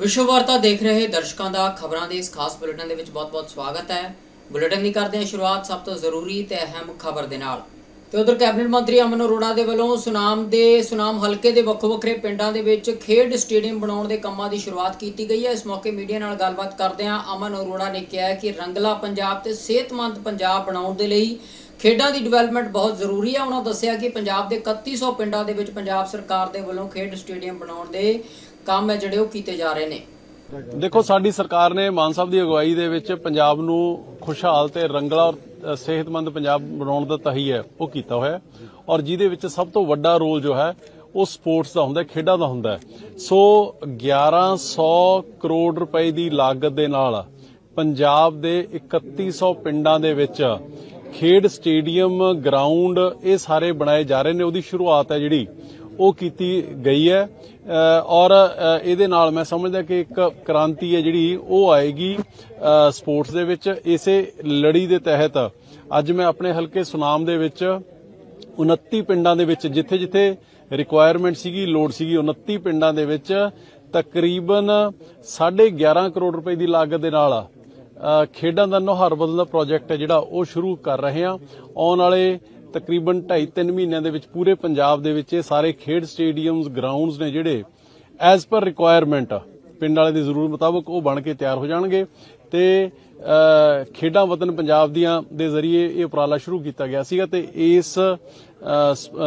ਵਿਸ਼ਵ ਵਾਰਤਾ ਦੇਖ ਰਹੇ ਦਰਸ਼ਕਾਂ ਦਾ ਖਬਰਾਂ ਦੇ ਇਸ ਖਾਸ ਬੁਲੇਟਿਨ ਦੇ ਵਿੱਚ ਬਹੁਤ-ਬਹੁਤ ਸਵਾਗਤ ਹੈ। ਬੁਲੇਟਿਨ ਦੀ ਕਰਦੇ ਹਾਂ ਸ਼ੁਰੂਆਤ ਸਭ ਤੋਂ ਜ਼ਰੂਰੀ ਤੇ ਅਹਿਮ ਖਬਰ ਦੇ ਨਾਲ। ਤੇ ਉਧਰ ਕੈਬਨਿਟ ਮੰਤਰੀ ਅਮਨ ਅਰੋੜਾ ਦੇ ਵੱਲੋਂ ਸੁਨਾਮ ਦੇ, ਸੁਨਾਮ ਹਲਕੇ ਦੇ ਵੱਖੋ ਵੱਖਰੇ ਪਿੰਡਾਂ ਦੇ ਵਿੱਚ ਖੇਡ ਸਟੇਡੀਅਮ ਬਣਾਉਣ ਦੇ ਕੰਮਾਂ ਦੀ ਸ਼ੁਰੂਆਤ ਕੀਤੀ ਗਈ ਹੈ। ਇਸ ਮੌਕੇ ਮੀਡੀਆ ਨਾਲ ਗੱਲਬਾਤ ਕਰਦਿਆਂ ਅਮਨ ਅਰੋੜਾ ਨੇ ਕਿਹਾ ਕਿ ਰੰਗਲਾ ਪੰਜਾਬ ਤੇ ਸਿਹਤਮੰਦ ਪੰਜਾਬ ਬਣਾਉਣ ਦੇ ਲਈ ਖੇਡਾਂ ਦੀ ਡਿਵੈਲਪਮੈਂਟ ਬਹੁਤ ਜ਼ਰੂਰੀ ਹੈ। ਉਹਨਾਂ ਦੱਸਿਆ ਕਿ ਪੰਜਾਬ ਦੇ 3100 ਪਿੰਡਾਂ ਦੇ ਵਿੱਚ ਪੰਜਾਬ ਸਰਕਾਰ ਦੇ ਵੱਲੋਂ ਖੇਡ ਸਟੇਡੀਅਮ ਬਣਾਉਣ ਦੇ ਕੰਮ ਹੈ ਜਿਹੜੇ ਉਹ ਕੀਤੇ ਜਾ ਰਹੇ ਨੇ। ਦੇਖੋ, ਸਾਡੀ ਸਰਕਾਰ ਨੇ ਮਾਨ ਸਾਹਿਬ ਦੀ ਅਗਵਾਈ ਦੇ ਵਿੱਚ ਪੰਜਾਬ ਨੂੰ ਖੁਸ਼ਹਾਲ ਤੇ ਰੰਗਲਾ ਔਰ ਸਿਹਤਮੰਦ ਪੰਜਾਬ ਬਣਾਉਣ ਦਾ ਤਹੀ ਹੈ, ਉਹ ਕੀਤਾ ਹੋਇਆ ਔਰ ਜਿਹਦੇ ਵਿੱਚ ਸਭ ਤੋਂ ਵੱਡਾ ਰੋਲ ਜੋ ਹੈ, ਉਹ ਸਪੋਰਟਸ ਦਾ ਹੁੰਦਾ ਖੇਡਾਂ ਦਾ ਹੁੰਦਾ ਹੈ। ਸੋ 1100 ਕਰੋੜ ਰੁਪਏ ਦੀ ਲਾਗਤ ਦੇ ਨਾਲ ਪੰਜਾਬ ਦੇ 3100 ਪਿੰਡਾਂ ਦੇ ਵਿੱਚ ਖੇਡ ਸਟੇਡੀਅਮ, ਗਰਾਊਂਡ ਇਹ ਸਾਰੇ ਬਣਾਏ ਜਾ ਰਹੇ ਨੇ। ਉਹਦੀ ਸ਼ੁਰੂਆਤ ਹੈ ਜਿਹੜੀ ਉਹ ਕੀਤੀ ਗਈ ਹੈ। ਔਰ ਇਹਦੇ ਨਾਲ ਮੈਂ ਸਮਝਦਾ ਕਿ ਇੱਕ ਕ੍ਰਾਂਤੀ ਹੈ ਜਿਹੜੀ ਉਹ ਆਏਗੀ ਸਪੋਰਟਸ ਦੇ ਵਿੱਚ। ਇਸੇ ਲੜੀ ਦੇ ਤਹਿਤ ਅੱਜ ਮੈਂ ਆਪਣੇ ਹਲਕੇ ਸੁਨਾਮ ਦੇ ਵਿੱਚ 29 ਪਿੰਡਾਂ ਦੇ ਵਿੱਚ ਜਿੱਥੇ ਜਿੱਥੇ ਰਿਕੁਆਇਰਮੈਂਟ ਸੀਗੀ ਲੋਡ ਸੀਗੀ 29 ਪਿੰਡਾਂ ਦੇ ਵਿੱਚ ਤਕਰੀਬਨ 11.5 ਕਰੋੜ ਰੁਪਏ ਦੀ ਲਾਗਤ ਦੇ ਨਾਲ ਖੇਡਾਂ ਦਾ ਨੁਹਾਰ ਬਦਲਣ ਦਾ ਪ੍ਰੋਜੈਕਟ ਹੈ ਜਿਹੜਾ ਉਹ ਸ਼ੁਰੂ ਕਰ ਰਹੇ ਹਾਂ। ਆਉਣ ਵਾਲੇ ਤਕਰੀਬਨ 2.5-3 ਮਹੀਨਿਆਂ ਦੇ ਵਿੱਚ ਪੂਰੇ ਪੰਜਾਬ ਦੇ ਵਿੱਚ ਇਹ ਸਾਰੇ ਖੇਡ ਸਟੇਡੀਅਮਸ, ਗਰਾਊਂਡਸ ਨੇ ਜਿਹੜੇ ਐਜ਼ ਪਰ ਰਿਕੁਆਇਰਮੈਂਟ ਪਿੰਡ ਵਾਲੇ ਦੀ ਜ਼ਰੂਰਤ ਮੁਤਾਬਕ ਉਹ ਬਣ ਕੇ ਤਿਆਰ ਹੋ ਜਾਣਗੇ ਤੇ ਖੇਡਾਂ ਵਤਨ ਪੰਜਾਬ ਦੀਆਂ ਦੇ ਜ਼ਰੀਏ ਇਹ ਉਪਰਾਲਾ ਸ਼ੁਰੂ ਕੀਤਾ ਗਿਆ ਸੀਗਾ ਤੇ ਇਸ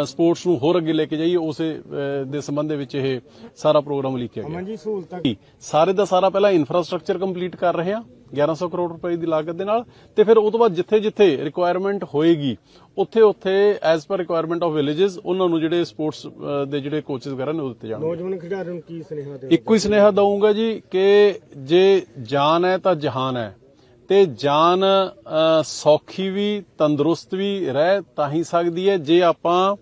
ਸਪੋਰਟਸ ਨੂੰ ਹੋਰ ਅੱਗੇ ਲੈ ਕੇ ਜਾਈਏ ਉਸੇ ਦੇ ਸੰਬੰਧ ਦੇ ਵਿੱਚ ਇਹ ਸਾਰਾ ਪ੍ਰੋਗਰਾਮ ਲਿਖਿਆ ਗਿਆ। ਅਮਨ ਜੀ ਸਹੂਲਤਾਂ ਸਾਰੇ ਦਾ ਸਾਰਾ ਪਹਿਲਾਂ ਇਨਫਰਾਸਟ੍ਰਕਚਰ ਕੰਪਲੀਟ ਕਰ ਰਹੇ ਹਾਂ 1100 ਕਰੋੜ ਰੁਪਏ ਦੀ ਲਾਗਤ ਦੇ ਨਾਲ ਤੇ ਫਿਰ ਉਹ ਤੋਂ ਬਾਅਦ ਜਿੱਥੇ ਜਿੱਥੇ ਰਿਕੁਆਇਰਮੈਂਟ ਹੋਏਗੀ ਉੱਥੇ ਉੱਥੇ as per requirement of villages ਉਹਨਾਂ ਨੂੰ ਜਿਹੜੇ ਸਪੋਰਟਸ ਦੇ ਜਿਹੜੇ ਕੋਚਸ ਵਗੈਰਾ ਨੇ ਉਹ ਦਿੱਤੇ ਜਾਣਗੇ। ਨੌਜਵਾਨ ਖਿਡਾਰੀਆਂ ਨੂੰ ਕੀ ਸੁਨੇਹਾ ਦੇ ਇੱਕੋ ਹੀ ਸੁਨੇਹਾ ਦਊਂਗਾ ਜੀ ਕਿ ਜੇ ਜਾਨ ਹੈ ਤਾਂ ਜਹਾਨ ਹੈ। ਤੇ ਜਾਨ ਸੌਖੀ ਵੀ, ਤੰਦਰੁਸਤ ਵੀ ਰਹਿ ਤਾਂ ਹੀ ਸਕਦੀ ਹੈ ਜੇ ਆਪਾਂ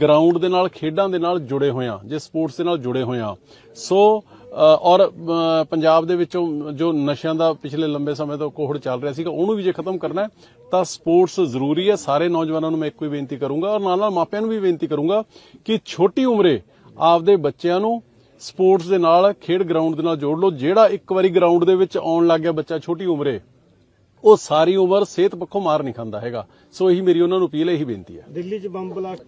ਗਰਾਊਂਡ ਦੇ ਨਾਲ, ਖੇਡਾਂ ਦੇ ਨਾਲ ਜੁੜੇ ਹੋਏ ਹਾਂ, ਜੇ ਸਪੋਰਟਸ ਦੇ ਨਾਲ ਜੁੜੇ ਹੋਏ ਹਾਂ। ਸੋ ਔਰ ਪੰਜਾਬ ਦੇ ਵਿੱਚੋਂ ਜੋ ਨਸ਼ਿਆਂ ਦਾ ਪਿਛਲੇ ਲੰਬੇ ਸਮੇਂ ਤੋਂ ਕੋਹੜ ਚੱਲ ਰਿਹਾ ਸੀਗਾ, ਉਹਨੂੰ ਵੀ ਜੇ ਖਤਮ ਕਰਨਾ ਹੈ, ਤਾਂ ਸਪੋਰਟਸ ਜ਼ਰੂਰੀ ਹੈ। ਸਾਰੇ ਨੌਜਵਾਨਾਂ ਨੂੰ ਮੈਂ ਇੱਕੋ ਹੀ ਬੇਨਤੀ ਕਰੂੰਗਾ ਔਰ ਨਾਲ ਨਾਲ ਮਾਪਿਆਂ ਨੂੰ ਵੀ ਬੇਨਤੀ ਕਰੂੰਗਾ ਕਿ ਛੋਟੀ ਉਮਰੇ ਆਪਦੇ ਬੱਚਿਆਂ ਨੂੰ ਸਪੋਰਟਸ ਦੇ ਨਾਲ, ਖੇਡ ਗਰਾਊਂਡ ਦੇ ਨਾਲ ਜੋੜ ਲਓ। ਜਿਹੜਾ ਇੱਕ ਵਾਰੀ ਗਰਾਊਂਡ ਦੇ ਵਿੱਚ ਆਉਣ ਲੱਗ ਗਿਆ ਬੱਚਾ, ਛੋਟੀ ਉਮਰੇ ਉਹ ਸਾਰੀ ਉਮਰ ਸਿਹਤ ਪੱਖੋਂ ਮਾਰ ਨਹੀਂ ਖਾਂਦਾ ਹੈਗਾ। ਸੋ ਇਹੀ ਮੇਰੀ ਉਹਨਾਂ ਨੂੰ ਅਪੀਲ ਹੈ ਇਹੀ ਬੇਨਤੀ ਹੈ। ਦਿੱਲੀ 'ਚ ਬੰਬ ਬਲਾਸਟ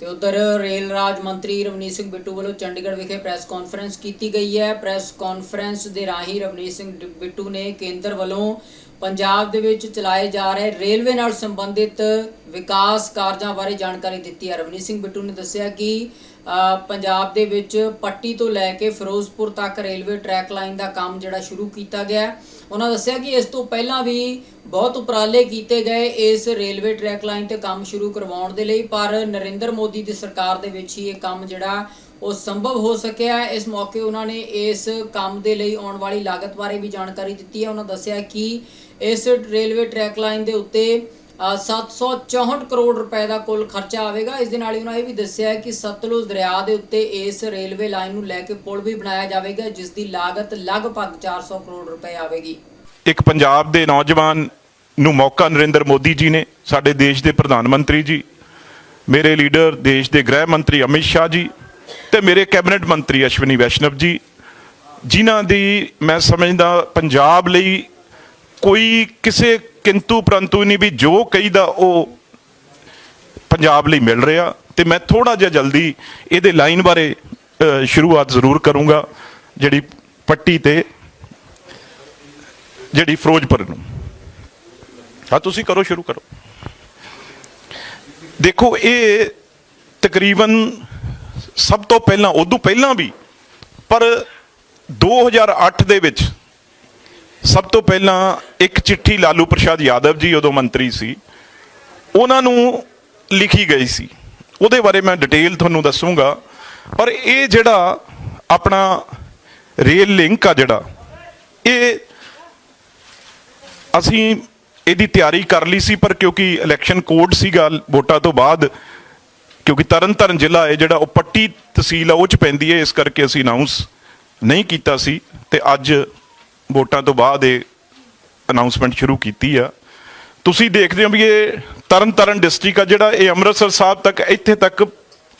ਤੇ ਉਧਰ ਰੇਲ ਰਾਜ ਮੰਤਰੀ ਰਵਨੀਤ ਸਿੰਘ ਬਿੱਟੂ ਵੱਲੋਂ ਚੰਡੀਗੜ੍ਹ ਵਿਖੇ ਪ੍ਰੈਸ ਕਾਨਫਰੰਸ ਕੀਤੀ ਗਈ ਹੈ। ਪ੍ਰੈਸ ਕਾਨਫਰੰਸ ਦੇ ਰਾਹੀਂ ਰਵਨੀਤ ਸਿੰਘ ਬਿੱਟੂ ਨੇ ਕੇਂਦਰ ਵੱਲੋਂ ਪੰਜਾਬ ਦੇ ਵਿੱਚ ਚਲਾਏ ਜਾ ਰਹੇ ਰੇਲਵੇ ਨਾਲ ਸੰਬੰਧਿਤ ਵਿਕਾਸ ਕਾਰਜਾਂ ਬਾਰੇ ਜਾਣਕਾਰੀ ਦਿੱਤੀ ਹੈ। ਰਵਨੀਤ ਸਿੰਘ ਬਿੱਟੂ ਨੇ ਦੱਸਿਆ ਕਿ ਪੰਜਾਬ ਦੇ ਵਿੱਚ ਪੱਟੀ ਤੋਂ ਲੈ ਕੇ ਫਿਰੋਜ਼ਪੁਰ ਤੱਕ ਰੇਲਵੇ ਟਰੈਕ ਲਾਈਨ ਦਾ ਕੰਮ ਜਿਹੜਾ ਸ਼ੁਰੂ ਕੀਤਾ ਗਿਆ ਉਹਨਾਂ ਦੱਸਿਆ ਕਿ ਇਸ ਤੋਂ ਪਹਿਲਾਂ ਵੀ ਬਹੁਤ ਉਪਰਾਲੇ ਕੀਤੇ ਗਏ ਇਸ ਰੇਲਵੇ ਟਰੈਕ ਲਾਈਨ ਤੇ ਕੰਮ ਸ਼ੁਰੂ ਕਰਵਾਉਣ ਦੇ ਲਈ, ਪਰ ਨਰਿੰਦਰ ਮੋਦੀ ਦੀ ਸਰਕਾਰ ਦੇ ਵਿੱਚ ਹੀ ਇਹ ਕੰਮ ਜਿਹੜਾ ਉਹ ਸੰਭਵ ਹੋ ਸਕਿਆ ਇਸ ਮੌਕੇ ਉਹਨਾਂ ਨੇ ਇਸ ਕੰਮ ਦੇ ਲਈ ਆਉਣ ਵਾਲੀ ਲਾਗਤ ਬਾਰੇ ਵੀ ਜਾਣਕਾਰੀ ਦਿੱਤੀ ਹੈ। ਉਹਨਾਂ ਦੱਸਿਆ ਕਿ ਇਸ ਰੇਲਵੇ ਟਰੈਕ ਲਾਈਨ ਦੇ ਉੱਤੇ 764 ਕਰੋੜ ਰੁਪਏ ਦਾ ਕੁੱਲ ਖਰਚਾ ਆਵੇਗਾ। ਇਸ ਦੇ ਨਾਲ ਹੀ ਉਹਨਾਂ ਇਹ ਵੀ ਦੱਸਿਆ ਹੈ ਕਿ ਸਤਲੁਜ ਦਰਿਆ ਦੇ ਉੱਤੇ ਇਸ ਰੇਲਵੇ ਲਾਈਨ ਨੂੰ ਲੈ ਕੇ ਪੁਲ ਵੀ ਬਣਾਇਆ ਜਾਵੇਗਾ, ਜਿਸ ਦੀ ਲਾਗਤ ਲਗਭਗ 400 ਕਰੋੜ ਰੁਪਏ ਆਵੇਗੀ। ਇੱਕ ਪੰਜਾਬ ਦੇ ਨੌਜਵਾਨ ਨੂੰ ਮੌਕਾ ਨਰਿੰਦਰ ਮੋਦੀ ਜੀ ਨੇ, ਸਾਡੇ ਦੇਸ਼ ਦੇ ਪ੍ਰਧਾਨ ਮੰਤਰੀ ਜੀ, ਮੇਰੇ ਲੀਡਰ ਦੇਸ਼ ਦੇ ਗ੍ਰਹਿ ਮੰਤਰੀ ਅਮਿਤ ਸ਼ਾਹ ਜੀ ਤੇ ਮੇਰੇ ਕੈਬਨਿਟ ਮੰਤਰੀ ਅਸ਼ਵਨੀ ਵੈਸ਼ਨਵ ਜੀ, ਜਿਨ੍ਹਾਂ ਦੀ ਮੈਂ ਸਮਝਦਾ ਪੰਜਾਬ ਲਈ ਕੋਈ ਕਿਸੇ ਕਿੰਤੂ ਪਰੰਤੂ ਨਹੀਂ ਵੀ ਜੋ ਕਹੀਦਾ ਉਹ ਪੰਜਾਬ ਲਈ ਮਿਲ ਰਿਹਾ ਤੇ ਮੈਂ ਥੋੜਾ ਜਿਹਾ ਜਲਦੀ ਇਹਦੇ ਲਾਈਨ ਬਾਰੇ ਸ਼ੁਰੂਆਤ ਜ਼ਰੂਰ ਕਰੂੰਗਾ ਜਿਹੜੀ ਪੱਟੀ ਤੇ ਜਿਹੜੀ ਫਿਰੋਜ਼ਪੁਰ ਨੂੰ। ਹਾਂ, ਤੁਸੀਂ ਕਰੋ, ਸ਼ੁਰੂ ਕਰੋ। ਦੇਖੋ, ਇਹ ਤਕਰੀਬਨ ਸਭ ਤੋਂ ਪਹਿਲਾਂ, ਉਦੋਂ ਪਹਿਲਾਂ ਵੀ, ਪਰ 2008 ਦੇ ਵਿੱਚ ਸਭ ਤੋਂ ਪਹਿਲਾਂ ਇੱਕ ਚਿੱਠੀ ਲਾਲੂ ਪ੍ਰਸ਼ਾਦ ਯਾਦਵ ਜੀ, ਉਦੋਂ ਮੰਤਰੀ ਸੀ, ਉਹਨਾਂ ਨੂੰ ਲਿਖੀ ਗਈ ਸੀ। ਉਹਦੇ ਬਾਰੇ ਮੈਂ ਡਿਟੇਲ ਤੁਹਾਨੂੰ ਦੱਸੂਗਾ। ਪਰ ਇਹ ਜਿਹੜਾ ਆਪਣਾ ਰੇਲ ਲਿੰਕ ਆ ਜਿਹੜਾ, ਇਹ ਅਸੀਂ ਇਹਦੀ ਤਿਆਰੀ ਕਰ ਲਈ ਸੀ, ਪਰ ਕਿਉਂਕਿ ਇਲੈਕਸ਼ਨ ਕੋਡ ਸੀਗਾ ਵੋਟਾਂ ਤੋਂ ਬਾਅਦ, ਕਿਉਂਕਿ ਤਰਨਤਾਰਨ ਜ਼ਿਲ੍ਹਾ ਹੈ ਜਿਹੜਾ ਉਹ ਪੱਟੀ ਤਹਿਸੀਲ ਆ, ਉਹ ਚ ਪੈਂਦੀ ਹੈ, ਇਸ ਕਰਕੇ ਅਸੀਂ ਅਨਾਉਂਸ ਨਹੀਂ ਕੀਤਾ ਸੀ। ਤੇ ਅੱਜ ਵੋਟਾਂ ਤੋਂ ਬਾਅਦ ਇਹ ਅਨਾਉਂਸਮੈਂਟ ਸ਼ੁਰੂ ਕੀਤੀ ਆ। ਤੁਸੀਂ ਦੇਖਦੇ ਹੋ ਵੀ ਇਹ ਤਰਨ ਤਰਨਤਾਰਨ ਡਿਸਟ੍ਰਿਕਟ ਆ ਜਿਹੜਾ ਇਹ ਅੰਮ੍ਰਿਤਸਰ ਸਾਹਿਬ ਤੱਕ, ਇੱਥੇ ਤੱਕ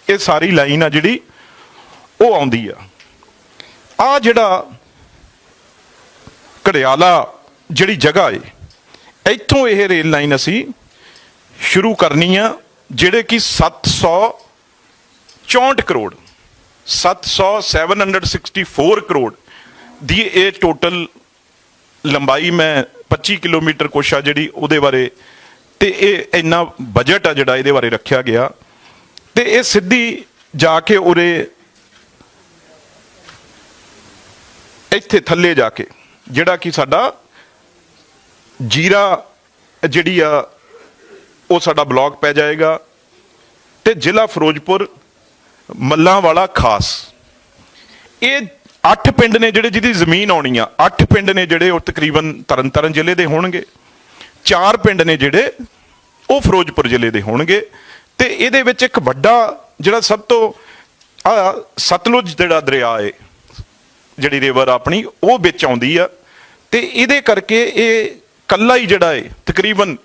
ਇਹ ਸਾਰੀ ਲਾਈਨ ਆ ਜਿਹੜੀ ਉਹ ਆਉਂਦੀ ਆ। ਆ ਜਿਹੜਾ ਘੜਿਆਲਾ ਜਿਹੜੀ ਜਗ੍ਹਾ ਏ, ਇੱਥੋਂ ਇਹ ਰੇਲ ਲਾਈਨ ਅਸੀਂ ਸ਼ੁਰੂ ਕਰਨੀ ਆ, ਜਿਹੜੇ ਕਿ 764 ਕਰੋੜ 700 764 ਕਰੋੜ ਦੀ ਇਹ ਟੋਟਲ ਲੰਬਾਈ ਮੈਂ 25 ਕਿਲੋਮੀਟਰ ਕੋਸ਼ਾ ਜਿਹੜੀ ਉਹਦੇ ਬਾਰੇ ਤੇ ਇਹ ਇੰਨਾ ਬਜਟ ਆ ਜਿਹੜਾ ਇਹਦੇ ਬਾਰੇ ਰੱਖਿਆ ਗਿਆ। ਤੇ ਇਹ ਸਿੱਧੀ ਜਾ ਕੇ ਉਰੇ ਇੱਥੇ ਥੱਲੇ ਜਾ ਕੇ, ਜਿਹੜਾ ਕਿ ਸਾਡਾ ਜੀਰਾ ਜਿਹੜੀ ਆ, ਉਹ ਸਾਡਾ ਬਲਾਕ ਪੈ ਜਾਏਗਾ ਤੇ ਜ਼ਿਲ੍ਹਾ ਫਿਰੋਜ਼ਪੁਰ ਮੱਲਾਂ ਵਾਲਾ ਖਾਸ। ਇਹ ਅੱਠ ਪਿੰਡ ਨੇ ਜਿਹੜੇ ਜਿਹਦੀ ਜ਼ਮੀਨ ਆਉਣੀ ਆ, ਅੱਠ ਪਿੰਡ ਨੇ ਜਿਹੜੇ ਉਹ ਤਕਰੀਬਨ ਤਰਨਤਾਰਨ ਜ਼ਿਲ੍ਹੇ ਦੇ ਹੋਣਗੇ। ਚਾਰ ਪਿੰਡ ਨੇ ਜਿਹੜੇ ਉਹ ਫਿਰੋਜ਼ਪੁਰ ਜ਼ਿਲ੍ਹੇ ਦੇ ਹੋਣਗੇ। ਤੇ ਇਹਦੇ ਵਿੱਚ ਇੱਕ ਵੱਡਾ ਜਿਹੜਾ ਸਭ ਤੋਂ, ਆ, ਸਤਲੁਜ ਜਿਹੜਾ ਦਰਿਆ ਏ, ਜਿਹੜੀ ਰਿਵਰ ਆਪਣੀ, ਉਹ ਵਿੱਚ ਆਉਂਦੀ ਆ। ਤੇ ਇਹਦੇ ਕਰਕੇ ਇਹ ਕੱਲਾ ਹੀ ਜਿਹੜਾ ਏ, ਤਕਰੀਬਨ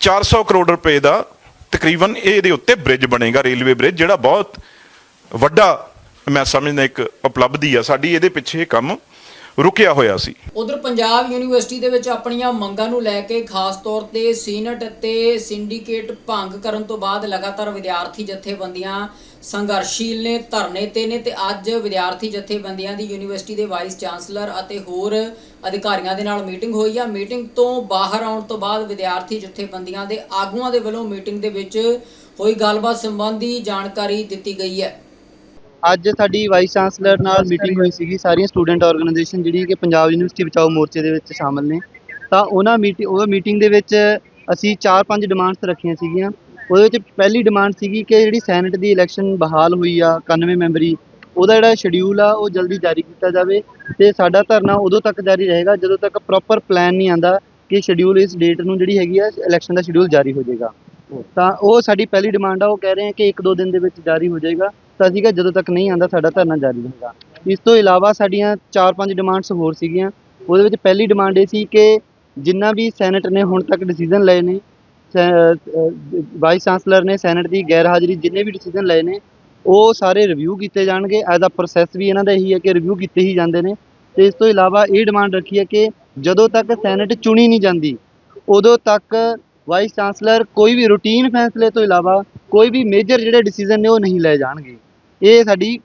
400 ਕਰੋੜ ਰੁਪਏ ਦਾ ਤਕਰੀਬਨ ਇਹਦੇ ਉੱਤੇ ਬ੍ਰਿਜ ਬਣੇਗਾ ਰੇਲਵੇ ਬ੍ਰਿਜ ਜਿਹੜਾ ਬਹੁਤ ਵੱਡਾ ਮੈਂ ਸਮਝਦਾ ਇੱਕ ਉਪਲਬਧੀ ਆ, ਸਾਡੀ ਇਹਦੇ ਪਿੱਛੇ ਕੰਮ ਰੁਕਿਆ ਹੋਇਆ ਸੀ। ਉਧਰ ਪੰਜਾਬ ਯੂਨੀਵਰਸਿਟੀ ਦੇ ਵਿੱਚ ਆਪਣੀਆਂ ਮੰਗਾਂ ਨੂੰ ਲੈ ਕੇ ਖਾਸ ਤੌਰ ਤੇ ਸੀਨਟ ਅਤੇ ਸਿੰਡੀਕੇਟ ਭੰਗ ਕਰਨ ਤੋਂ ਬਾਅਦ ਲਗਾਤਾਰ ਵਿਦਿਆਰਥੀ ਜਥੇਬੰਦੀਆਂ ਸੰਘਰਸ਼ੀਲ ਨੇ, ਧਰਨੇ ਤੇ ਨੇ ਤੇ ਅੱਜ ਵਿਦਿਆਰਥੀ ਜਥੇਬੰਦੀਆਂ ਦੀ ਯੂਨੀਵਰਸਿਟੀ ਦੇ ਵਾਈਸ ਚਾਂਸਲਰ ਅਤੇ ਹੋਰ ਅਧਿਕਾਰੀਆਂ ਦੇ ਨਾਲ ਮੀਟਿੰਗ ਹੋਈ ਆ। ਮੀਟਿੰਗ ਤੋਂ ਬਾਹਰ ਆਉਣ ਤੋਂ ਬਾਅਦ ਵਿਦਿਆਰਥੀ ਜਥੇਬੰਦੀਆਂ ਦੇ ਆਗੂਆਂ ਦੇ ਵੱਲੋਂ ਮੀਟਿੰਗ ਦੇ ਵਿੱਚ ਹੋਈ ਗੱਲਬਾਤ ਸੰਬੰਧੀ ਜਾਣਕਾਰੀ ਦਿੱਤੀ ਗਈ ਹੈ। ਅੱਜ ਸਾਡੀ ਵਾਈਸ ਚਾਂਸਲਰ ਨਾਲ ਮੀਟਿੰਗ ਹੋਈ ਸੀਗੀ, ਸਾਰੀਆਂ ਸਟੂਡੈਂਟ ਆਰਗੇਨਾਈਜੇਸ਼ਨ ਜਿਹੜੀਆਂ ਕਿ ਪੰਜਾਬ ਯੂਨੀਵਰਸਿਟੀ ਬਚਾਓ ਮੋਰਚੇ ਦੇ ਵਿੱਚ ਸ਼ਾਮਲ ਨੇ। ਤਾਂ ਉਹਨਾਂ ਮੀਟਿੰਗ ਉਹ ਮੀਟਿੰਗ ਦੇ ਵਿੱਚ ਅਸੀਂ 4-5 ਡਿਮਾਂਡਸ ਰੱਖੀਆਂ ਸੀਗੀਆਂ। ਉਹਦੇ ਵਿੱਚ ਪਹਿਲੀ ਡਿਮਾਂਡ ਸੀਗੀ ਕਿ ਜਿਹੜੀ ਸੈਨੇਟ ਦੀ ਇਲੈਕਸ਼ਨ ਬਹਾਲ ਹੋਈ ਆ 91 ਮੈਂਬਰੀ, ਉਹਦਾ ਜਿਹੜਾ ਸ਼ਡਿਊਲ ਆ, ਉਹ ਜਲਦੀ ਜਾਰੀ ਕੀਤਾ ਜਾਵੇ ਤੇ ਸਾਡਾ ਧਰਨਾ ਉਦੋਂ ਤੱਕ ਜਾਰੀ ਰਹੇਗਾ ਜਦੋਂ ਤੱਕ ਪ੍ਰੋਪਰ ਪਲਾਨ ਨਹੀਂ ਆਂਦਾ ਕਿ ਸ਼ਡਿਊਲ ਇਸ ਡੇਟ ਨੂੰ ਜਿਹੜੀ ਹੈਗੀ ਆ ਇਲੈਕਸ਼ਨ ਦਾ ਸ਼ਡਿਊਲ ਜਾਰੀ ਹੋ ਜਾਏਗਾ। ਤਾਂ ਉਹ ਸਾਡੀ ਪਹਿਲੀ ਡਿਮਾਂਡ ਆ, ਉਹ ਕਹਿ ਰਹੇ ਆ ਕਿ ਇੱਕ ਦੋ ਦਿਨ ਦੇ ਵਿੱਚ ਜਾਰੀ ਹੋ ਜਾਏਗਾ। ਤਾਂ ਅਸੀਂ ਜਦੋਂ ਤੱਕ ਨਹੀਂ ਆਂਦਾ ਸਾਡਾ ਧਰਨਾ ਜਾਰੀ ਰਹੇਗਾ ਇਸ ਤੋਂ ਇਲਾਵਾ ਸਾਡੀਆਂ 4-5 ਡਿਮਾਂਡਸ ਹੋਰ ਸੀਗੀਆਂ। ਉਹਦੇ ਵਿੱਚ ਪਹਿਲੀ ਡਿਮਾਂਡ ਇਹ ਸੀ ਕਿ ਜਿੰਨਾ ਵੀ ਸੈਨੇਟ ਨੇ ਹੁਣ ਤੱਕ ਡਿਸੀਜਨ ਲਏ ਨੇ ਵਾਈਸ ਚਾਂਸਲਰ ਨੇ ਸੈਨੇਟ ਦੀ ਗੈਰ ਹਾਜ਼ਰੀ ਜਿੰਨੇ ਵੀ ਡਿਸੀਜਨ ਲਏ ਨੇ, ਉਹ ਸਾਰੇ ਰਿਵਿਊ ਕੀਤੇ ਜਾਣਗੇ। ਐਜ਼ ਅ ਪ੍ਰੋਸੈਸ ਵੀ ਇਹਨਾਂ ਦਾ ਇਹੀ ਹੈ ਕਿ ਰਿਵਿਊ ਕੀਤੇ ਹੀ ਜਾਂਦੇ ਨੇ। ਤੇ ਇਸ ਤੋਂ ਇਲਾਵਾ ਇਹ ਡਿਮਾਂਡ ਰੱਖੀ ਹੈ ਕਿ ਜਦੋਂ ਤੱਕ ਸੈਨੇਟ ਚੁਣੀ ਨਹੀਂ ਜਾਂਦੀ, ਉਦੋਂ ਤੱਕ ਵਾਈਸ ਚਾਂਸਲਰ ਕੋਈ ਵੀ ਰੂਟੀਨ ਫੈਸਲੇ ਤੋਂ ਇਲਾਵਾ ਕੋਈ ਵੀ ਮੇਜਰ ਜਿਹੜੇ ਡਿਸੀਜਨ ਨੇ ਉਹ ਨਹੀਂ ਲਏ ਜਾਣਗੇ। ਇਹ ਸਾਡੀ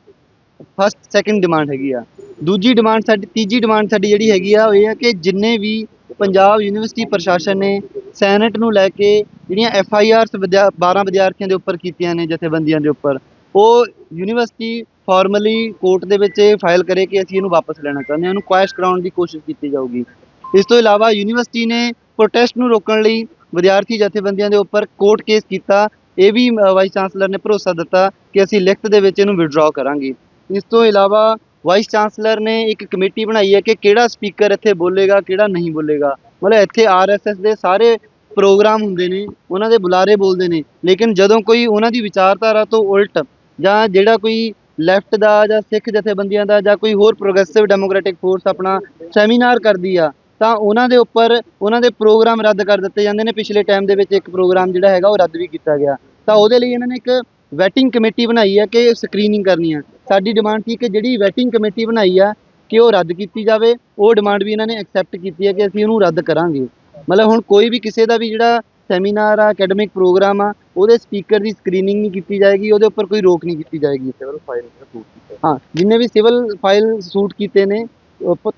ਫਸਟ ਸੈਕੰਡ ਡਿਮਾਂਡ ਹੈਗੀ ਆ। ਦੂਜੀ ਡਿਮਾਂਡ ਸਾਡੀ, ਤੀਜੀ ਡਿਮਾਂਡ ਸਾਡੀ ਜਿਹੜੀ ਹੈਗੀ ਆ, ਉਹ ਇਹ ਆ ਕਿ ਜਿੰਨੇ ਵੀ ਪੰਜਾਬ ਯੂਨੀਵਰਸਿਟੀ ਪ੍ਰਸ਼ਾਸਨ ਨੇ ਸੈਨੇਟ ਨੂੰ ਲੈ ਕੇ ਜਿਹੜੀਆਂ ਐਫ ਆਈ ਆਰਸ 12 ਵਿਦਿਆਰਥੀਆਂ ਦੇ ਉੱਪਰ ਕੀਤੀਆਂ ਨੇ, ਜਥੇਬੰਦੀਆਂ ਦੇ ਉੱਪਰ, ਉਹ ਯੂਨੀਵਰਸਿਟੀ ਫਾਰਮਲੀ ਕੋਰਟ ਦੇ ਵਿੱਚ ਫਾਈਲ ਕਰੇ ਕਿ ਅਸੀਂ ਇਹਨੂੰ ਵਾਪਸ ਲੈਣਾ ਚਾਹੁੰਦੇ ਹਾਂ ਇਹਨੂੰ ਕੁਐਸ਼ ਕਰਾਉਣ ਦੀ ਕੋਸ਼ਿਸ਼ ਕੀਤੀ ਜਾਊਗੀ। ਇਸ ਤੋਂ ਇਲਾਵਾ ਯੂਨੀਵਰਸਿਟੀ ਨੇ ਪ੍ਰੋਟੈਸਟ ਨੂੰ ਰੋਕਣ ਲਈ ਵਿਦਿਆਰਥੀ ਜਥੇਬੰਦੀਆਂ ਦੇ ਉੱਪਰ ਕੋਰਟ ਕੇਸ ਕੀਤਾ ਇਹ ਵੀ ਵਾਈਸ ਚਾਂਸਲਰ ਨੇ ਭਰੋਸਾ ਦਿੱਤਾ ਕਿ ਅਸੀਂ ਲਿਖਤ ਦੇ ਵਿੱਚ ਇਹਨੂੰ ਵਿਡਰਾਅ ਕਰਾਂਗੇ। ਇਸ ਤੋਂ ਇਲਾਵਾ ਵਾਈਸ ਚਾਂਸਲਰ ਨੇ ਇੱਕ ਕਮੇਟੀ ਬਣਾਈ ਹੈ ਕਿ ਕਿਹੜਾ ਸਪੀਕਰ ਇੱਥੇ ਬੋਲੇਗਾ, ਕਿਹੜਾ ਨਹੀਂ ਬੋਲੇਗਾ। ਮਤਲਬ ਇੱਥੇ ਆਰਐਸਐਸ ਦੇ ਸਾਰੇ ਪ੍ਰੋਗਰਾਮ ਹੁੰਦੇ ਨੇ, ਉਹਨਾਂ ਦੇ ਬੁਲਾਰੇ ਬੋਲਦੇ ਨੇ, ਲੇਕਿਨ ਜਦੋਂ ਕੋਈ ਉਹਨਾਂ ਦੀ ਵਿਚਾਰਧਾਰਾ ਤੋਂ ਉਲਟ ਜਾਂ ਜਿਹੜਾ ਕੋਈ ਲੈਫਟ ਦਾ ਜਾਂ ਸਿੱਖ ਜਥੇਬੰਦੀਆਂ ਦਾ ਜਾਂ ਕੋਈ ਹੋਰ ਪ੍ਰੋਗਰੈਸਿਵ ਡੈਮੋਕ੍ਰੈਟਿਕ ਫੋਰਸ ਆਪਣਾ ਸੈਮੀਨਾਰ ਕਰਦੀ ਆ, ਤਾਂ ਉਹਨਾਂ ਦੇ ਉੱਪਰ ਉਹਨਾਂ ਦੇ ਪ੍ਰੋਗਰਾਮ ਰੱਦ ਕਰ ਦਿੱਤੇ ਜਾਂਦੇ ਨੇ। ਪਿਛਲੇ ਟਾਈਮ ਦੇ ਵਿੱਚ ਇੱਕ ਪ੍ਰੋਗਰਾਮ ਜਿਹੜਾ ਹੈਗਾ ਉਹ ਰੱਦ ਵੀ ਕੀਤਾ ਗਿਆ। ਤਾਂ ਉਹਦੇ ਲਈ ਇਹਨਾਂ ਨੇ ਇੱਕ ਵੈਟਿੰਗ ਕਮੇਟੀ ਬਣਾਈ ਹੈ ਕਿ ਸਕਰੀਨਿੰਗ ਕਰਨੀ ਆ। ਸਾਡੀ ਡਿਮਾਂਡ ਸੀ ਕਿ ਜਿਹੜੀ ਵੈਟਿੰਗ ਕਮੇਟੀ ਬਣਾਈ ਆ ਕਿ ਉਹ ਰੱਦ ਕੀਤੀ ਜਾਵੇ। ਉਹ ਡਿਮਾਂਡ ਵੀ ਇਹਨਾਂ ਨੇ ਐਕਸੈਪਟ ਕੀਤੀ ਹੈ ਕਿ ਅਸੀਂ ਉਹਨੂੰ ਰੱਦ ਕਰਾਂਗੇ। ਮਤਲਬ ਹੁਣ ਕੋਈ ਵੀ ਕਿਸੇ ਦਾ ਵੀ ਜਿਹੜਾ ਸੈਮੀਨਾਰ ਆ ਅਕੈਡਮਿਕ ਪ੍ਰੋਗਰਾਮ ਆ ਉਹਦੇ ਸਪੀਕਰ ਦੀ ਸਕਰੀਨਿੰਗ ਨਹੀਂ ਕੀਤੀ ਜਾਏਗੀ ਉਹਦੇ ਉੱਪਰ ਕੋਈ ਰੋਕ ਨਹੀਂ ਕੀਤੀ ਜਾਏਗੀ। ਸਿਵਲ ਫਾਈਲ ਸੂਟ ਹਾਂ ਜਿੰਨੇ ਵੀ ਸਿਵਲ ਫਾਈਲ ਸੂਟ ਕੀਤੇ ਨੇ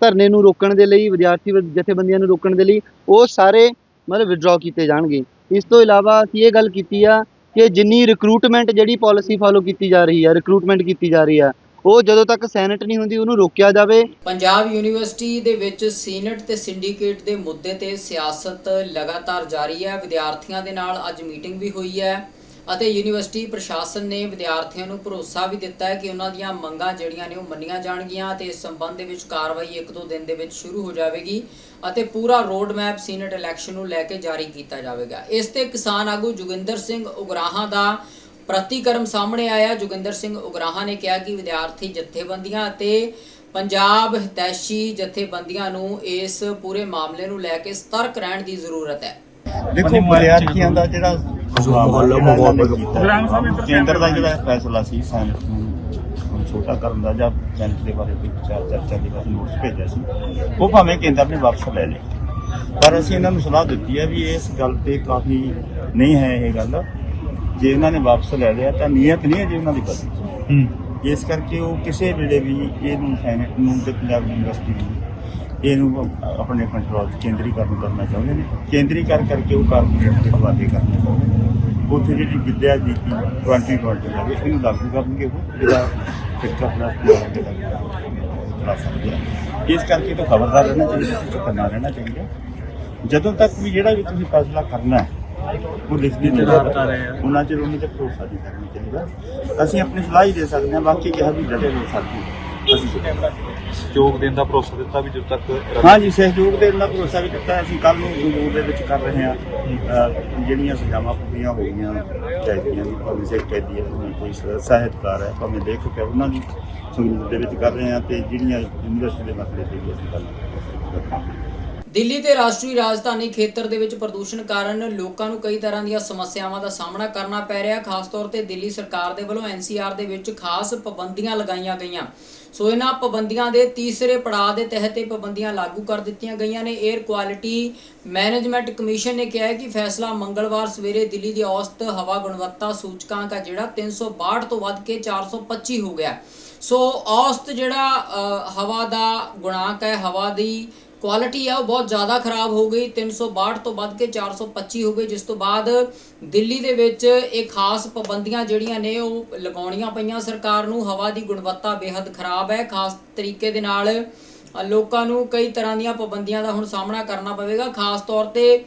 ਧਰਨੇ ਨੂੰ ਰੋਕਣ ਦੇ ਲਈ ਵਿਦਿਆਰਥੀ ਜਥੇਬੰਦੀਆਂ ਨੂੰ ਰੋਕਣ ਦੇ ਲਈ ਉਹ ਸਾਰੇ ਮਤਲਬ ਵਿਡਰਾਅ ਕੀਤੇ ਜਾਣਗੇ। ਇਸ ਤੋਂ ਇਲਾਵਾ ਅਸੀਂ ਇਹ ਗੱਲ ਕੀਤੀ ਆ ਕਿ ਜਿੰਨੀ ਰਿਕਰੂਟਮੈਂਟ ਜਿਹੜੀ ਪਾਲਿਸੀ ਫਾਲੋ ਕੀਤੀ ਜਾ ਰਹੀ ਹੈ ਰਿਕਰੂਟਮੈਂਟ ਕੀਤੀ ਜਾ ਰਹੀ ਹੈ ਉਹ ਜਦੋਂ ਤੱਕ ਸੈਨੇਟ ਨਹੀਂ ਹੁੰਦੀ, ਉਹਨੂੰ ਰੋਕਿਆ ਜਾਵੇ। ਪੰਜਾਬ ਯੂਨੀਵਰਸਿਟੀ ਦੇ ਵਿੱਚ ਸੀਨੇਟ ਤੇ ਸਿੰਡੀਕੇਟ ਦੇ ਮੁੱਦੇ ਤੇ ਸਿਆਸਤ ਲਗਾਤਾਰ ਜਾਰੀ ਹੈ ਵਿਦਿਆਰਥੀਆਂ ਦੇ ਨਾਲ ਅੱਜ ਮੀਟਿੰਗ ਵੀ ਹੋਈ ਹੈ। ਅਤੇ ਯੂਨੀਵਰਸਿਟੀ ਪ੍ਰਸ਼ਾਸਨ ਨੇ ਵਿਦਿਆਰਥੀਆਂ ਨੂੰ ਭਰੋਸਾ ਵੀ ਦਿੱਤਾ ਹੈ ਕਿ ਉਹਨਾਂ ਦੀਆਂ ਮੰਗਾਂ ਜਿਹੜੀਆਂ ਨੇ ਉਹ ਮੰਨੀਆਂ ਜਾਣਗੀਆਂ ਤੇ ਇਸ ਸੰਬੰਧ ਦੇ ਵਿੱਚ ਕਾਰਵਾਈ ਇੱਕ ਦੋ ਦਿਨ ਦੇ ਵਿੱਚ ਸ਼ੁਰੂ ਹੋ ਜਾਵੇਗੀ ਅਤੇ ਪੂਰਾ ਰੋਡ ਮੈਪ ਸੀਨਟ ਇਲੈਕਸ਼ਨ ਨੂੰ ਲੈ ਕੇ ਜਾਰੀ ਕੀਤਾ ਜਾਵੇਗਾ। ਇਸ ਤੇ ਕਿਸਾਨ ਆਗੂ ਜੋਗਿੰਦਰ ਸਿੰਘ ਉਗਰਾਹਾਂ ਦਾ ਪ੍ਰਤੀਕਰਮ ਸਾਹਮਣੇ ਆਇਆ। ਜੋਗਿੰਦਰ ਸਿੰਘ ਉਗਰਾਹਾਂ ਨੇ ਕਿਹਾ ਕਿ ਵਿਦਿਆਰਥੀ ਜਥੇਬੰਦੀਆਂ ਅਤੇ ਪੰਜਾਬ ਹਿਤੈਸ਼ੀ ਜਥੇਬੰਦੀਆਂ ਨੂੰ ਇਸ ਪੂਰੇ ਮਾਮਲੇ ਨੂੰ ਲੈ ਕੇ ਸਤਰਕ ਰਹਿਣ ਦੀ ਜ਼ਰੂਰਤ ਹੈ। ਦੇਖੋ ਵਿਦਿਆਰਥੀਆਂ ਦਾ ਜਿਹੜਾ ਕੀਤਾ, ਕੇਂਦਰ ਦਾ ਜਿਹੜਾ ਫੈਸਲਾ ਸੀ ਸੈਨੇਟ ਨੂੰ ਛੋਟਾ ਕਰਨ ਦਾ ਜਾਂ ਬੈਂਕ ਦੇ ਬਾਰੇ ਕੋਈ ਵਿਚਾਰ ਚਰਚਾ ਦੇ ਨੋਟਿਸ ਭੇਜਿਆ ਸੀ ਉਹ ਭਾਵੇਂ ਕੇਂਦਰ ਨੇ ਵਾਪਸ ਲੈ ਲਏ। ਪਰ ਅਸੀਂ ਇਹਨਾਂ ਨੂੰ ਸਲਾਹ ਦਿੱਤੀ ਹੈ ਵੀ ਇਸ ਗੱਲ ਤੇ ਕਾਫੀ ਨਹੀਂ ਹੈ ਇਹ ਗੱਲ। ਜੇ ਇਹਨਾਂ ਨੇ ਵਾਪਸ ਲੈ ਲਿਆ ਤਾਂ ਨੀਅਤ ਨਹੀਂ ਹੈ ਜੀ ਉਹਨਾਂ ਦੀ ਬਦਲੀ ਇਸ ਕਰਕੇ ਉਹ ਕਿਸੇ ਵੇਲੇ ਵੀ ਇਹਨੂੰ ਸੈਨੇਟ ਨੂੰ ਤੇ ਪੰਜਾਬ ਯੂਨੀਵਰਸਿਟੀ ਨੂੰ ਇਹਨੂੰ ਆਪਣੇ ਕੰਟਰੋਲ ਚ ਕੇਂਦਰੀਕਰਨ ਕਰਨਾ ਚਾਹੁੰਦੇ ਨੇ। ਕੇਂਦਰੀ ਕਰ ਕਰਕੇ ਉਹ ਕਾਰਪੋਰੇਟ ਦੇ ਹਵਾਲੇ ਕਰਨਾ ਚਾਹੁੰਦੇ ਨੇ। ਉੱਥੇ ਜਿਹੜੀ ਵਿਦਿਆ ਨੀਤੀ 2020 ਜਾਵੇ ਇਹਨੂੰ ਲਾਗੂ ਕਰਨਗੇ ਉਹ। ਜਿਹੜਾ ਸਿੱਖਿਆ ਪਲਸ ਦੇ ਚਲਾ ਸਕਦੇ ਆ। ਇਸ ਕਰਕੇ ਤਾਂ ਖਬਰਦਾਰ ਰਹਿਣਾ ਚਾਹੀਦਾ ਚੁਕੰਨਾ ਰਹਿਣਾ ਚਾਹੀਦਾ। ਜਦੋਂ ਤੱਕ ਵੀ ਜਿਹੜਾ ਵੀ ਤੁਸੀਂ ਫੈਸਲਾ ਕਰਨਾ ਹੈ ਉਹ ਲਿਖਤੀ ਤੇ ਉਹਨਾਂ ਚਿਰ ਉਹਨਾਂ ਤੇ ਭਰੋਸਾ ਨਹੀਂ ਕਰਨਾ ਚਾਹੀਦਾ। ਅਸੀਂ ਆਪਣੀ ਸਲਾਹ ਹੀ ਦੇ ਸਕਦੇ ਹਾਂ ਬਾਕੀ ਕਿਹਾ ਵੀ ਡਟੇ ਹੋ ਸਕਦੇ ਅਸੀਂ ਯੋਗ ਦੇਣ ਦਾ ਭਰੋਸਾ ਦਿੱਤਾ ਵੀ ਜਦੋਂ ਤੱਕ ਹਾਂ ਜੀ ਸਹਿਯੋਗ ਦੇ ਨਾਲ ਭਰੋਸਾ ਵੀ ਦਿੱਤਾ। ਅਸੀਂ ਕੱਲ ਨੂੰ ਸੰਗਰੂਰ ਦੇ ਵਿੱਚ ਕਰ ਰਹੇ ਹਾਂ। ਜਿਹੜੀਆਂ ਸਜ਼ਾਵਾਂ ਪੂਰੀਆਂ ਹੋ ਗਈਆਂ ਕੈਦੀਆਂ ਦੀ ਭਾਵੇਂ ਸਿੱਖ ਕੈਦੀ ਹੈ ਕੋਈ ਸ- ਸਾਹਿਤਕਾਰ ਹੈ ਭਾਵੇਂ ਲੇਖਕ ਹੈ ਉਹਨਾਂ ਦੀ ਸੰਗਰੂਰ ਦੇ ਵਿੱਚ ਕਰ ਰਹੇ ਹਾਂ ਤੇ ਜਿਹੜੀਆਂ ਯੂਨੀਵਰਸਿਟੀ ਦੇ ਮਸਲੇ ਤੇ ਵੀ ਅਸੀਂ ਗੱਲ ਕਰ ਰਹੇ ਹਾਂ ਦਿੱਲੀ ਤੇ ਰਾਸ਼ਟਰੀ ਰਾਜਧਾਨੀ ਖੇਤਰ ਦੇ ਵਿੱਚ ਪ੍ਰਦੂਸ਼ਣ ਕਾਰਨ ਲੋਕਾਂ ਨੂੰ ਕਈ ਤਰ੍ਹਾਂ ਦੀਆਂ ਸਮੱਸਿਆਵਾਂ ਦਾ ਸਾਹਮਣਾ ਕਰਨਾ ਪੈ ਰਿਹਾ। ਖਾਸ ਤੌਰ ਤੇ ਦਿੱਲੀ ਸਰਕਾਰ ਦੇ ਵੱਲੋਂ ਐਨਸੀਆਰ ਦੇ ਵਿੱਚ ਖਾਸ ਪਾਬੰਦੀਆਂ ਲਗਾਈਆਂ ਗਈਆਂ। ਸੋ ਇਹਨਾਂ ਪਾਬੰਦੀਆਂ ਦੇ ਤੀਸਰੇ ਪੜਾਅ ਦੇ ਤਹਿਤ ਇਹ ਪਾਬੰਦੀਆਂ ਲਾਗੂ ਕਰ ਦਿੱਤੀਆਂ ਗਈਆਂ ਨੇ। 에ਅਰ ਕੁਆਲਿਟੀ ਮੈਨੇਜਮੈਂਟ ਕਮਿਸ਼ਨ ਨੇ ਕਿਹਾ ਹੈ ਕਿ ਫੈਸਲਾ ਮੰਗਲਵਾਰ ਸਵੇਰੇ ਦਿੱਲੀ ਦੀ ਔਸਤ ਹਵਾ ਗੁਣਵੱਤਾ ਸੂਚਕਾਂਕ ਆ ਜਿਹੜਾ 362 ਤੋਂ ਵੱਧ ਕੇ 425 ਹੋ ਗਿਆ। ਸੋ ਔਸਤ ਜਿਹੜਾ ਹਵਾ ਦਾ ਗੁਣਾਂਕ ਹੈ, ਹਵਾ ਦੀ ਕੁਆਲਿਟੀ ਆ, ਉਹ ਬਹੁਤ ਜ਼ਿਆਦਾ ਖਰਾਬ ਹੋ ਗਈ। 362 ਤੋਂ ਵੱਧ ਕੇ 425 ਹੋ ਗਈ ਜਿਸ ਤੋਂ ਬਾਅਦ ਦਿੱਲੀ ਦੇ ਵਿੱਚ ਇਹ ਖਾਸ ਪਾਬੰਦੀਆਂ ਜਿਹੜੀਆਂ ਨੇ, ਉਹ ਲਗਾਉਣੀਆਂ ਪਈਆਂ। ਸਰਕਾਰ ਨੂੰ ਹਵਾ ਦੀ ਗੁਣਵੱਤਾ ਬੇहद ਖਰਾਬ ਹੈ। ਖਾਸ ਤਰੀਕੇ ਦੇ ਨਾਲ ਲੋਕਾਂ ਨੂੰ ਕਈ ਤਰ੍ਹਾਂ ਦੀਆਂ ਪਾਬੰਦੀਆਂ ਦਾ ਹੁਣ ਸਾਹਮਣਾ ਕਰਨਾ ਪਵੇਗਾ। ਖਾਸ ਤੌਰ ਤੇ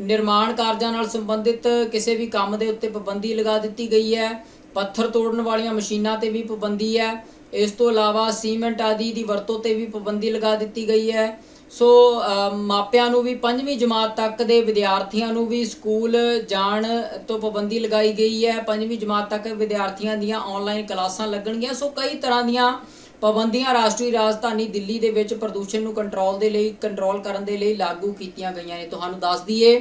ਨਿਰਮਾਣ ਕਾਰਜਾਂ ਨਾਲ ਸੰਬੰਧਿਤ ਕਿਸੇ ਵੀ ਕੰਮ ਦੇ ਉੱਤੇ ਪਾਬੰਦੀ ਲਗਾ ਦਿੱਤੀ ਗਈ ਹੈ। ਪੱਥਰ ਤੋੜਨ ਵਾਲੀਆਂ ਮਸ਼ੀਨਾਂ ਤੇ ਵੀ ਪਾਬੰਦੀ ਹੈ। ਇਸ ਤੋਂ ਇਲਾਵਾ ਸੀਮੈਂਟ ਆਦਿ ਦੀ ਵਰਤੋਂ ਤੇ ਵੀ ਪਾਬੰਦੀ ਲਗਾ ਦਿੱਤੀ ਗਈ ਹੈ। ਸੋ ਮਾਪਿਆਂ ਨੂੰ ਵੀ ਪੰਜਵੀਂ ਜਮਾਤ ਤੱਕ ਦੇ ਵਿਦਿਆਰਥੀਆਂ ਨੂੰ ਵੀ ਸਕੂਲ ਜਾਣ ਤੋਂ ਪਾਬੰਦੀ ਲਗਾਈ ਗਈ ਹੈ। ਪੰਜਵੀਂ ਜਮਾਤ ਤੱਕ ਵਿਦਿਆਰਥੀਆਂ ਦੀਆਂ ਆਨਲਾਈਨ ਕਲਾਸਾਂ ਲੱਗਣਗੀਆਂ। ਸੋ, ਕਈ ਤਰ੍ਹਾਂ ਦੀਆਂ ਪਾਬੰਦੀਆਂ ਰਾਸ਼ਟਰੀ ਰਾਜਧਾਨੀ ਦਿੱਲੀ ਦੇ ਵਿੱਚ ਪ੍ਰਦੂਸ਼ਣ ਨੂੰ ਕੰਟਰੋਲ ਦੇ ਲਈ ਕੰਟਰੋਲ ਕਰਨ ਦੇ ਲਈ ਲਾਗੂ ਕੀਤੀਆਂ ਗਈਆਂ ਨੇ। ਤੁਹਾਨੂੰ ਦੱਸ ਦਈਏ,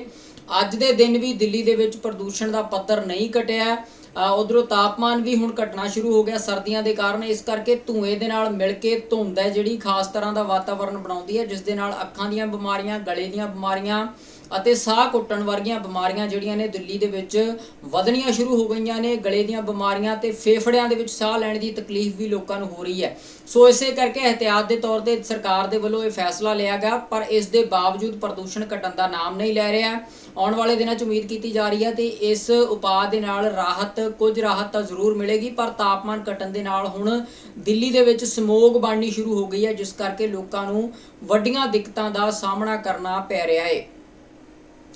ਅੱਜ ਦੇ ਦਿਨ ਵੀ ਦਿੱਲੀ ਦੇ ਵਿੱਚ ਪ੍ਰਦੂਸ਼ਣ ਦਾ ਪੱਧਰ ਨਹੀਂ ਘਟਿਆ। ਉਧਰੋਂ ਤਾਪਮਾਨ ਵੀ ਹੁਣ ਘਟਣਾ ਸ਼ੁਰੂ ਹੋ ਗਿਆ ਸਰਦੀਆਂ ਦੇ ਕਾਰਨ। ਇਸ ਕਰਕੇ ਧੂਏ ਦੇ ਨਾਲ ਮਿਲ ਕੇ ਧੁੰਦ ਹੈ ਜਿਹੜੀ ਖਾਸ ਤਰ੍ਹਾਂ ਦਾ ਵਾਤਾਵਰਣ ਬਣਾਉਂਦੀ ਹੈ, ਜਿਸ ਦੇ ਨਾਲ ਅੱਖਾਂ ਦੀਆਂ ਬਿਮਾਰੀਆਂ, ਗਲੇ ਦੀਆਂ ਬਿਮਾਰੀਆਂ ਅਤੇ ਸਾਹ ਘੁੱਟਣ ਵਰਗੀਆਂ ਬਿਮਾਰੀਆਂ ਜਿਹੜੀਆਂ ਨੇ ਦਿੱਲੀ ਦੇ ਵਿੱਚ ਵਧਣੀਆਂ ਸ਼ੁਰੂ ਹੋ ਗਈਆਂ ਨੇ, ਗਲੇ ਦੀਆਂ ਬਿਮਾਰੀਆਂ ਤੇ ਫੇਫੜਿਆਂ ਦੇ ਵਿੱਚ ਸਾਹ ਲੈਣ ਦੀ ਤਕਲੀਫ ਵੀ ਲੋਕਾਂ ਨੂੰ ਹੋ ਰਹੀ ਹੈ। ਸੋ ਇਸੇ ਕਰਕੇ ਇਹਤਿਆਤ ਦੇ ਤੌਰ ਤੇ ਸਰਕਾਰ ਦੇ ਵੱਲੋਂ ਇਹ ਫੈਸਲਾ ਲਿਆ ਗਿਆ, ਪਰ ਇਸ ਦੇ ਬਾਵਜੂਦ ਪ੍ਰਦੂਸ਼ਣ ਘਟਣ ਦਾ ਨਾਮ ਨਹੀਂ ਲੈ ਰਿਹਾ। ਆਉਣ ਵਾਲੇ ਦਿਨਾਂ 'ਚ ਉਮੀਦ ਕੀਤੀ ਜਾ ਰਹੀ ਹੈ ਤੇ ਇਸ ਉਪਾਅ ਦੇ ਨਾਲ ਰਾਹਤ, ਕੁਝ ਰਾਹਤ ਤਾਂ ਜ਼ਰੂਰ ਮਿਲੇਗੀ, ਪਰ ਤਾਪਮਾਨ ਘਟਣ ਦੇ ਨਾਲ ਹੁਣ ਦਿੱਲੀ ਦੇ ਵਿੱਚ ਸਮੋਗ ਬਣਨੀ ਸ਼ੁਰੂ ਹੋ ਗਈ ਹੈ, ਜਿਸ ਕਰਕੇ ਲੋਕਾਂ ਨੂੰ ਵੱਡੀਆਂ ਦਿੱਕਤਾਂ ਦਾ ਸਾਹਮਣਾ ਕਰਨਾ ਪੈ ਰਿਹਾ ਹੈ।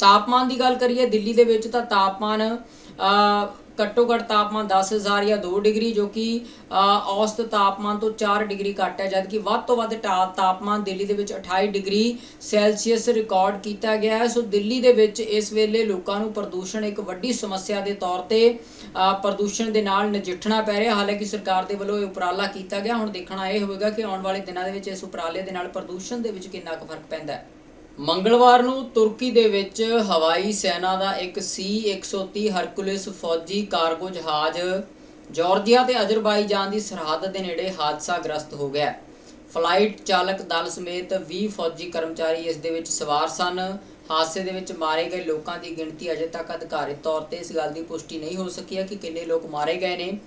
ਤਾਪਮਾਨ ਦੀ ਗੱਲ ਕਰੀਏ, ਦਿੱਲੀ ਦੇ ਵਿੱਚ ਤਾਂ ਤਾਪਮਾਨ ਘੱਟੋ ਘੱਟ ਤਾਪਮਾਨ 10000 ਜਾਂ 2 ਡਿਗਰੀ, ਜੋ ਕਿ ਔਸਤ ਤਾਪਮਾਨ ਤੋਂ 4 ਡਿਗਰੀ ਘੱਟ ਹੈ, ਜਦਕਿ ਵੱਧ ਤੋਂ ਵੱਧ ਟਾ- ਤਾਪਮਾਨ ਦਿੱਲੀ ਦੇ ਵਿੱਚ 28 ਡਿਗਰੀ ਸੈਲਸੀਅਸ ਰਿਕਾਰਡ ਕੀਤਾ ਗਿਆ ਹੈ। ਸੋ ਦਿੱਲੀ ਦੇ ਵਿੱਚ ਇਸ ਵੇਲੇ ਲੋਕਾਂ ਨੂੰ ਪ੍ਰਦੂਸ਼ਣ ਇੱਕ ਵੱਡੀ ਸਮੱਸਿਆ ਦੇ ਤੌਰ ਤੇ ਪ੍ਰਦੂਸ਼ਣ ਦੇ ਨਾਲ ਨਜਿੱਠਣਾ ਪੈ ਰਿਹਾ। ਹਾਲਾਂਕਿ ਸਰਕਾਰ ਦੇ ਵੱਲੋਂ ਇਹ ਉਪਰਾਲਾ ਕੀਤਾ ਗਿਆ। ਹੁਣ ਦੇਖਣਾ ਇਹ ਹੋਵੇਗਾ ਕਿ ਆਉਣ ਵਾਲੇ ਦਿਨਾਂ ਦੇ ਵਿੱਚ ਇਸ ਉਪਰਾਲੇ ਦੇ ਨਾਲ ਪ੍ਰਦੂਸ਼ਣ ਦੇ ਵਿੱਚ ਕਿੰਨਾ ਕੁ ਫ਼ਰਕ ਪੈਂਦਾ ਹੈ। ਮੰਗਲਵਾਰ ਨੂੰ ਤੁਰਕੀ ਦੇ ਵਿੱਚ ਹਵਾਈ ਸੈਨਾ ਦਾ ਇੱਕ ਸੀ-130 ਹਰਕੁਲਿਸ ਫੌਜੀ ਕਾਰਗੋ ਜਹਾਜ਼ ਜਾਰਜੀਆ ਤੇ ਅਜ਼ਰਬਾਈਜਾਨ ਦੀ ਸਰਹੱਦ ਦੇ ਨੇੜੇ ਹਾਦਸਾਗ੍ਰਸਤ ਹੋ ਗਿਆ। ਫਲਾਈਟ ਚਾਲਕ ਦਲ ਸਮੇਤ 20 ਫੌਜੀ ਕਰਮਚਾਰੀ ਇਸ ਦੇ ਵਿੱਚ ਸਵਾਰ ਸਨ। ਹਾਦਸੇ ਦੇ ਵਿੱਚ ਮਾਰੇ ਗਏ ਲੋਕਾਂ ਦੀ ਗਿਣਤੀ ਅਜੇ ਤੱਕ ਅਧਿਕਾਰਿਤ ਤੌਰ ਤੇ ਇਸ ਗੱਲ ਦੀ ਪੁਸ਼ਟੀ ਨਹੀਂ ਹੋ ਸਕੀ ਹੈ ਕਿ ਕਿੰਨੇ ਲੋਕ ਮਾਰੇ ਗਏ ਨੇ।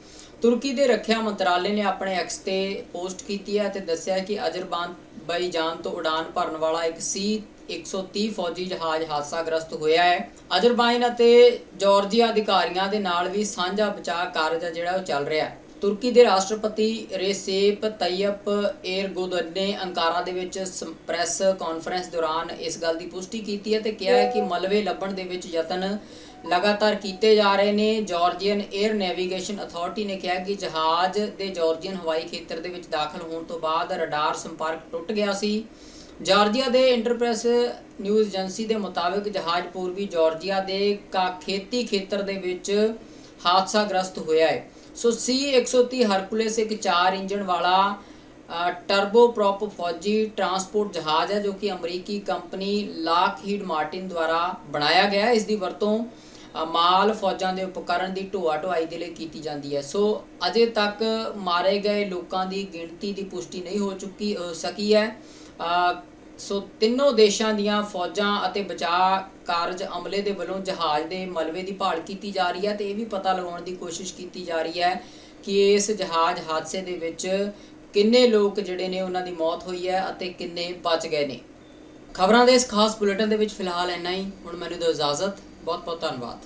ਤੁਰਕੀ ਦੇ ਰੱਖਿਆ ਮੰਤਰਾਲੇ ਨੇ ਆਪਣੇ ਐਕਸ ਤੇ ਪੋਸਟ ਕੀਤੀ ਹੈ ਅਤੇ ਦੱਸਿਆ ਕਿ ਅਜ਼ਰਬਾਨ ਅਜ਼ਰਬਾਈਜਾਨ ਤੋਂ ਉਡਾਨ ਭਰਨ ਵਾਲਾ ਇੱਕ ਸੀ 130 ਫੌਜੀ ਜਹਾਜ਼ ਹਾਦਸਾਗ੍ਰਸਤ ਹੋਇਆ ਹੈ। ਅਜ਼ਰਬਾਈਨ ਅਤੇ ਜਾਰਜੀਆ ਅਧਿਕਾਰੀਆਂ ਦੇ ਨਾਲ ਵੀ ਸਾਂਝਾ ਬਚਾਅ ਕਾਰਜ ਆ ਜਿਹੜਾ ਉਹ ਚੱਲ ਰਿਹਾ ਹੈ। ਤੁਰਕੀ ਦੇ ਰਾਸ਼ਟਰਪਤੀ ਰੇਸੇਪ ਤੈਯਪ ਏਰਗੋਦਨ ਨੇ ਅੰਕਾਰਾ ਦੇ ਵਿੱਚ ਪ੍ਰੈਸ ਕਾਨਫਰੰਸ ਦੌਰਾਨ ਇਸ ਗੱਲ ਦੀ ਪੁਸ਼ਟੀ ਕੀਤੀ ਹੈ ਤੇ ਕਿਹਾ ਹੈ ਕਿ ਮਲਵੇ ਲੱਭਣ ਦੇ ਵਿੱਚ ਯਤਨ ਲਗਾਤਾਰ ਕੀਤੇ ਜਾ ਰਹੇ ਨੇ। ਜਾਰਜੀਅਨ 에ਅਰ ਨੈਵੀਗੇਸ਼ਨ ਅਥਾਰਟੀ ਨੇ ਕਿਹਾ ਕਿ ਜਹਾਜ਼ ਦੇ ਜਾਰਜੀਅਨ ਹਵਾਈ ਖੇਤਰ ਦੇ ਵਿੱਚ ਦਾਖਲ ਹੋਣ ਤੋਂ ਬਾਅਦ ਰਡਾਰ ਸੰਪਰਕ ਟੁੱਟ ਗਿਆ ਸੀ। ਜਾਰਜੀਆ ਦੇ ਇੰਟਰਪ੍ਰੈਸ ਨਿਊਜ਼ ਏਜੰਸੀ ਦੇ ਮੁਤਾਬਕ ਜਹਾਜ਼ ਪੂਰਬੀ ਜਾਰਜੀਆ ਦੇ ਕਾ ਖੇਤੀ ਖੇਤਰ ਦੇ ਵਿੱਚ ਹਾਦਸਾਗ੍ਰਸਤ ਹੋਇਆ ਹੈ। ਸੋ ਸੀ 130 ਹਰਕੁਲੇਸ ਇੱਕ 4 ਇੰਜਣ ਵਾਲਾ ਅ, ਟਰਬੋ ਪ੍ਰੋਪ ਫੌਜੀ ਟਰਾਂਸਪੋਰਟ ਜਹਾਜ਼ ਹੈ ਜੋ ਕਿ ਅਮਰੀਕੀ ਕੰਪਨੀ ਲਾਕਹੀਡ ਮਾਰਟਿਨ ਦੁਆਰਾ ਬਣਾਇਆ ਗਿਆ ਹੈ। ਇਸ ਦੀ ਵਰਤੋਂ ਮਾਲ ਫੌਜਾਂ ਦੇ ਉਪਕਰਨ ਦੀ ਢੋਆ ਢੁਆਈ ਦੇ ਲਈ ਕੀਤੀ ਜਾਂਦੀ ਹੈ। ਸੋ ਅਜੇ ਤੱਕ ਮਾਰੇ ਗਏ ਲੋਕਾਂ ਦੀ ਗਿਣਤੀ ਦੀ ਪੁਸ਼ਟੀ ਨਹੀਂ ਹੋ ਚੁੱਕੀ ਅ, ਸਕੀ ਹੈ। ਸੋ ਤਿੰਨੋਂ ਦੇਸ਼ਾਂ ਦੀਆਂ ਫੌਜਾਂ ਅਤੇ ਬਚਾਅ ਕਾਰਜ ਅਮਲੇ ਦੇ ਵੱਲੋਂ ਜਹਾਜ਼ ਦੇ ਮਲਬੇ ਦੀ ਭਾਲ ਕੀਤੀ ਜਾ ਰਹੀ ਹੈ ਤੇ ਇਹ ਵੀ ਪਤਾ ਲਗਾਉਣ ਦੀ ਕੋਸ਼ਿਸ਼ ਕੀਤੀ ਜਾ ਰਹੀ ਹੈ ਕਿ ਇਸ ਜਹਾਜ਼ ਹਾਦਸੇ ਦੇ ਵਿੱਚ ਕਿੰਨੇ ਲੋਕ ਜਿਹੜੇ ਨੇ ਉਹਨਾਂ ਦੀ ਮੌਤ ਹੋਈ ਹੈ ਅਤੇ ਕਿੰਨੇ ਬਚ ਗਏ ਨੇ। ਖਬਰਾਂ ਦੇ ਇਸ ਖਾਸ ਬੁਲੇਟਿਨ ਦੇ ਵਿੱਚ ਫਿਲਹਾਲ ਇੰਨਾ ਹੀ। ਹੁਣ ਮੈਨੂੰ ਦਿਓ ਇਜਾਜ਼ਤ। ਬਹੁਤ ਬਹੁਤ ਧੰਨਵਾਦ।